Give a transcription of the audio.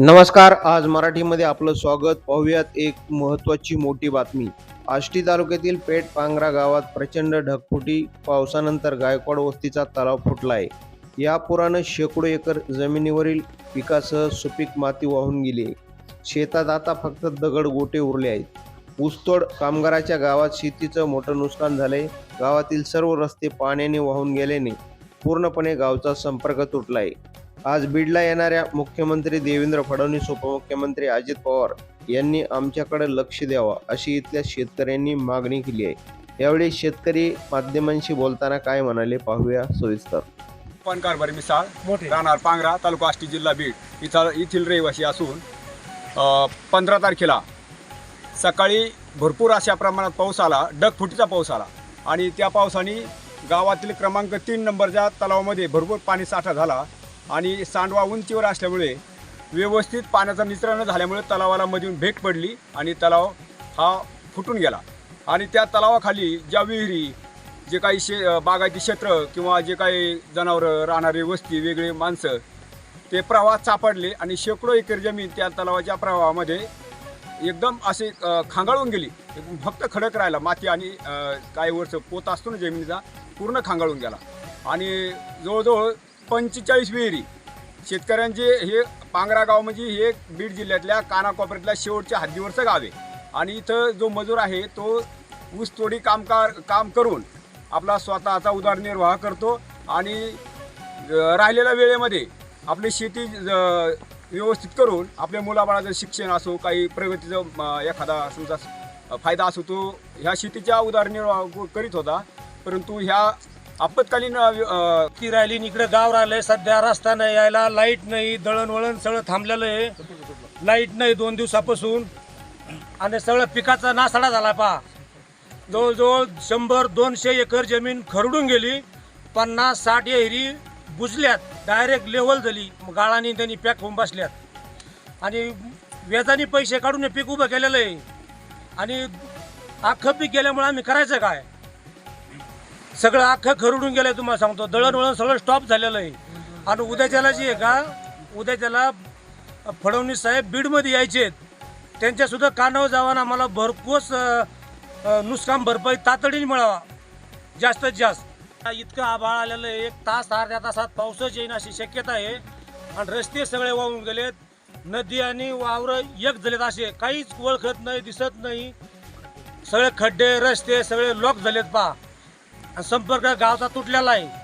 नमस्कार आज मराठीमध्ये आपलं स्वागत. पाहूयात एक महत्त्वाची मोठी बातमी. आष्टी तालुक्यातील पेठ पांगरा गावात प्रचंड ढगफुटी. पावसानंतर गायकवाड वस्तीचा तलाव फुटला आहे या पुरानं शेकडो एकर जमिनीवरील पिकासह सुपीक माती वाहून गेली. आहे शेतात आता फक्त दगड गोटे उरले आहेत. ऊसतोड कामगाराच्या गावात शेतीचं मोठं नुकसान झालंय. गावातील सर्व रस्ते पाण्याने वाहून गेल्याने पूर्णपणे गावचा संपर्क तुटला आहे आज बीडला येणाऱ्या मुख्यमंत्री देवेंद्र फडणवीस उपमुख्यमंत्री अजित पवार यांनी आमच्याकडे लक्ष द्यावा अशी इथल्या शेतकऱ्यांनी मागणी केली आहे. यावेळी शेतकरी माध्यमांशी बोलताना काय म्हणाले पाहूया सविस्तर. पण कारभारी मिसाळ मोठे. राहणार पांगरा तालुका आष्टी जिल्हा बीड. इथं येथील रहिवासी असून पंधरा तारखेला सकाळी भरपूर अशा प्रमाणात पाऊस आला डगफुटीचा पाऊस आला. आणि त्या पावसाने गावातील क्रमांक तीन नंबरच्या तलावामध्ये भरपूर पाणी साठा झाला आणि सांडवा उंचीवर असल्यामुळे व्यवस्थित पाण्याचा निचरा न झाल्यामुळे तलावाला मधून भेट पडली आणि तलाव हा फुटून गेला. आणि त्या तलावाखाली ज्या विहिरी जे काही शे बागायती क्षेत्र किंवा जे काही जनावरं राहणारे वस्ती वेगळे माणसं ते प्रवाहात सापडले आणि शेकडो एकर जमीन त्या तलावाच्या प्रवाहामध्ये एकदम असे खांगाळून गेली. एकदम फक्त खडक राहिला माती आणि काही वर्ष पोत असतो ना जमिनीचा पूर्ण खांगाळून गेला. आणि जवळजवळ पंचेचाळीस विहिरी. शेतकऱ्यांचे हे पांगरा गाव म्हणजे हे बीड जिल्ह्यातल्या कानाकोपऱ्यातल्या शेवटच्या हद्दीवरचं गाव आहे. आणि इथं जो मजूर आहे तो ऊसतोडी कामकार काम करून आपला स्वतःचा उदरनिर्वाह करतो आणि राहिलेल्या वेळेमध्ये आपली शेती व्यवस्थित करून आपल्या मुलाबाळाचं शिक्षण असो काही प्रगतीचं एखादा समजा फायदा असो तो ह्या शेतीच्या उदाहरणीर्वाह करीत होता. परंतु ह्या आपत्कालीन ती राहिली इकडे गाव राहिलंय सध्या रस्ता नाही यायला लाइट नाही दळणवळण सगळं थांबलेलं आहे. लाइट नाही दोन दिवसापासून. आणि सगळं पिकाचा नासाडा झाला पा जवळजवळ शंभर दोनशे एकर जमीन खरडून गेली. पन्नास साठ एहरी बुजल्यात डायरेक्ट लेवल झाली. गाळाने त्यांनी पॅक होऊन बसल्यात. आणि व्याजाने पैसे काढून हे पीक उभं केलेलं आहे. आणि अख्खं पीक गेल्यामुळे आम्ही करायचं काय? सगळं अख्खं खरडून गेलं तुम्हाला सांगतो. दळणवळण सगळं स्टॉप झालेलं आहे. आणि उद्याच्याला जे आहे का उद्याच्याला फडणवीस साहेब बीडमध्ये यायचे आहेत. त्यांच्यासुद्धा कानावर जावाना आम्हाला भरपूर नुकसान भरपाई तातडीने मिळावा. जास्तीत जास्त. इतकं आभाळ आलेलं आहे. एक तास अर्ध्या तासात पाऊसच येईन अशी शक्यता आहे. आणि रस्ते सगळे वाहून गेलेत. नदी आणि वावरं एक झालेत असे. काहीच ओळखत नाही दिसत नाही. सगळे खड्डे रस्ते सगळे लॉक झालेत पा आणि संपर्क गावचा तुटलेला आहे.